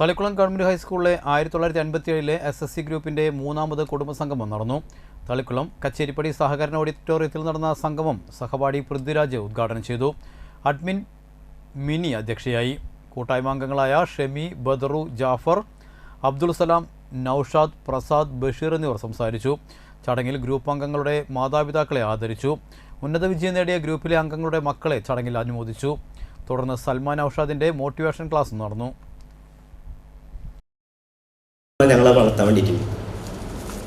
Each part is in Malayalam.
തളിക്കുളം ഗവൺമെന്റ് ഹൈസ്കൂളിലെ ആയിരത്തി തൊള്ളായിരത്തി അൻപത്തി ഏഴിലെ എസ് എസ് സി ഗ്രൂപ്പിന്റെ മൂന്നാമത് കുടുംബസംഗമം നടന്നു. തളിക്കുളം കച്ചേരിപ്പടി സഹകരണ ഓഡിറ്റോറിയത്തിൽ നടന്ന സംഗമം സഹപാഠി പൃഥ്വിരാജ് ഉദ്ഘാടനം ചെയ്തു. അഡ്മിൻ മിനി അധ്യക്ഷയായി. കൂട്ടായ്മ അംഗങ്ങളായ ഷെമി ബദറു ജാഫർ അബ്ദുൾ സലാം നൌഷാദ് പ്രസാദ് ബഷീർ എന്നിവർ സംസാരിച്ചു. ചടങ്ങിൽ ഗ്രൂപ്പ് അംഗങ്ങളുടെ മാതാപിതാക്കളെ ആദരിച്ചു. ഉന്നത വിജയം നേടിയ ഗ്രൂപ്പിലെ അംഗങ്ങളുടെ മക്കളെ ചടങ്ങിൽ അനുമോദിച്ചു. തുടർന്ന് സൽമാൻ ഔഷാദിന്റെ മോട്ടിവേഷൻ ക്ലാസ് നടന്നു. ഞങ്ങളെ വളർത്താൻ വേണ്ടിയിട്ട്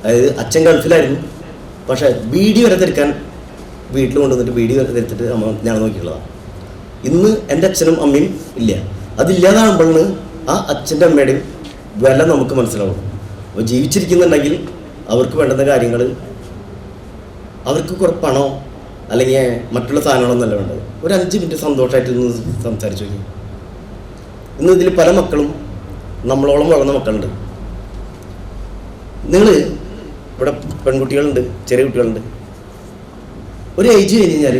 അതായത് അച്ഛൻ ഗൾഫിലായിരുന്നു. പക്ഷെ ബീഡി വരെ വീട്ടിൽ കൊണ്ടുവന്നിട്ട് ബീഡി വരെ തിരുത്തിട്ട് അമ്മ ഞങ്ങൾ നോക്കിയിട്ടുള്ളതാണ്. ഇന്ന് എന്റെ അച്ഛനും അമ്മയും ഇല്ല. അതില്ലാതാകുമ്പോഴാണ് ആ അച്ഛന്റെ അമ്മയുടെയും വില നമുക്ക് മനസ്സിലാവും. അപ്പോൾ ജീവിച്ചിരിക്കുന്നുണ്ടെങ്കിൽ അവർക്ക് വേണ്ടുന്ന കാര്യങ്ങൾ അവർക്ക് കുറേ പണോ അല്ലെങ്കിൽ മറ്റുള്ള സാധനങ്ങളൊന്നല്ല വേണ്ടത്. ഒരു അഞ്ച് മിനിറ്റ് സന്തോഷമായിട്ട് ഇന്ന് സംസാരിച്ചു നോക്കി. ഇന്ന് ഇതിൽ പല മക്കളും നമ്മളോളം വളർന്ന മക്കളുണ്ട്. നിങ്ങൾ ഇവിടെ പെൺകുട്ടികളുണ്ട് ചെറിയ കുട്ടികളുണ്ട്. ഒരു ഏജ് കഴിഞ്ഞ് കഴിഞ്ഞാൽ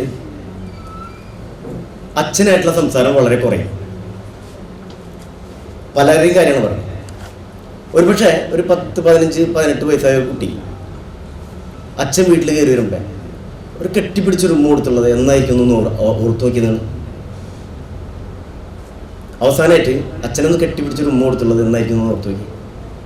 അച്ഛനായിട്ടുള്ള സംസാരം വളരെ കുറയും. പലരുടെയും കാര്യങ്ങൾ പറയും. ഒരുപക്ഷെ ഒരു പത്ത് പതിനഞ്ച് പതിനെട്ട് വയസ്സായ കുട്ടി അച്ഛൻ വീട്ടിൽ കയറി വരുമ്പോൾ ഒരു കെട്ടിപ്പിടിച്ചൊരു കൊടുത്തുള്ളത് എന്നായിരിക്കും ഒന്ന് ഓർത്തു നോക്കി നിങ്ങൾ? അവസാനമായിട്ട് അച്ഛനൊന്ന് കെട്ടിപ്പിടിച്ചൊരു കൊടുത്തുള്ളത് എന്നായിരിക്കും ഒന്ന് ഓർത്ത് നോക്കി